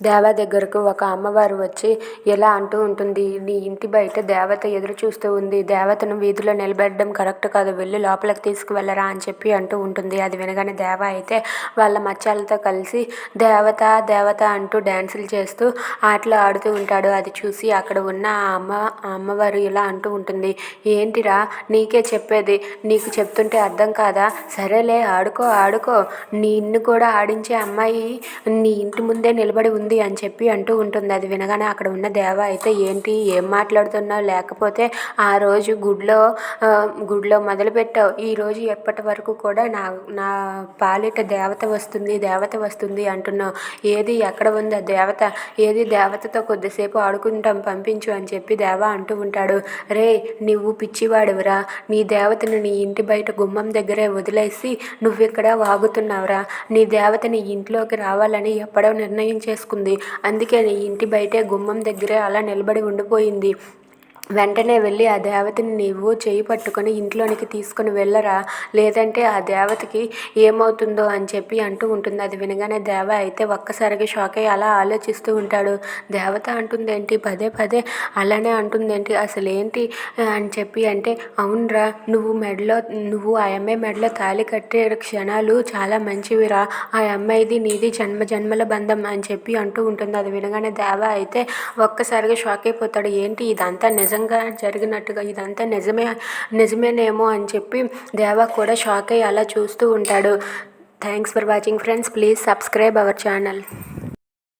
దేవ దగ్గరకు ఒక అమ్మవారు వచ్చి ఇలా అంటూ ఉంటుంది నీ ఇంటి బయట దేవత ఎదురు చూస్తూ ఉంది. దేవతను వీధిలో నిలబెట్టడం కరెక్ట్ కాదు. వెళ్ళి లోపలికి తీసుకువెళ్ళరా అని చెప్పి అంటూ ఉంటుంది. అది వినగానే దేవ అయితే వాళ్ళ మచ్చాలతో కలిసి దేవత దేవత అంటూ డ్యాన్సులు చేస్తూ ఆటలు ఆడుతూ ఉంటాడు. అది చూసి అక్కడ ఉన్న ఆ అమ్మ అమ్మవారు ఇలా అంటూ ఉంటుంది ఏంటిరా? నీకే చెప్పేది. నీకు చెప్తుంటే అర్థం కాదా? సరేలే ఆడుకో ఆడుకో. నిన్ను కూడా ఆడించే అమ్మాయి నీ ఇంటి ముందే నిలబడి ఉంది. ఉంది అని చెప్పి అంటూ ఉంటుంది. అది వినగానే అక్కడ ఉన్న దేవ అయితే ఏంటి? ఏం మాట్లాడుతున్నావు? లేకపోతే ఆ రోజు గుడిలో గుడిలో మొదలుపెట్టావు ఈరోజు ఎప్పటి వరకు కూడా నా నా పాలిట దేవత వస్తుంది దేవత వస్తుంది అంటున్నావు. ఏది ఎక్కడ ఉందో దేవత ఏది దేవతతో కొద్దిసేపు ఆడుకుంటాం పంపించు అని చెప్పి దేవ అంటూ ఉంటాడు. రే నువ్వు పిచ్చివాడువురా. నీ దేవతను నీ ఇంటి బయట గుమ్మం దగ్గరే వదిలేసి నువ్వు ఇక్కడ వాగుతున్నావురా. నీ దేవత నీ ఇంట్లోకి రావాలని ఎప్పుడో నిర్ణయం చేసుకుంది. ఉంది అందుకే ఇంటి బయటే గుమ్మం దగ్గరే అలా నిలబడి ఉండిపోయింది. వెంటనే వెళ్ళి ఆ దేవతని నీవు చేయి పట్టుకొని ఇంట్లోనికి తీసుకుని వెళ్ళరా? లేదంటే ఆ దేవతకి ఏమవుతుందో అని చెప్పి అంటూ ఉంటుంది. అది వినగానే దేవ అయితే ఒక్కసారిగా షాక్ అయ్యి అలా ఆలోచిస్తూ ఉంటాడు. దేవత అంటుందేంటి? పదే పదే అలానే అంటుందేంటి? అసలు ఏంటి అని చెప్పి అంటే అవునరా నువ్వు మెడలో నువ్వు ఆ అమ్మాయి మెడలో తాళి కట్టే క్షణాలు చాలా మంచివిరా. ఆ అమ్మాయిది నీది జన్మ జన్మల బంధం అని చెప్పి అంటూ ఉంటుంది. అది వినగానే దేవ అయితే ఒక్కసారిగా షాక్ అయిపోతాడు. ఏంటి ఇదంతా నిజం? నిజంగా జరిగినట్టుగా ఇదంతా నిజమే నిజమేనేమో అని చెప్పి దేవా కూడా షాక్ అయ్యి అలా చూస్తూ ఉంటాడు. Thanks for watching friends please subscribe our channel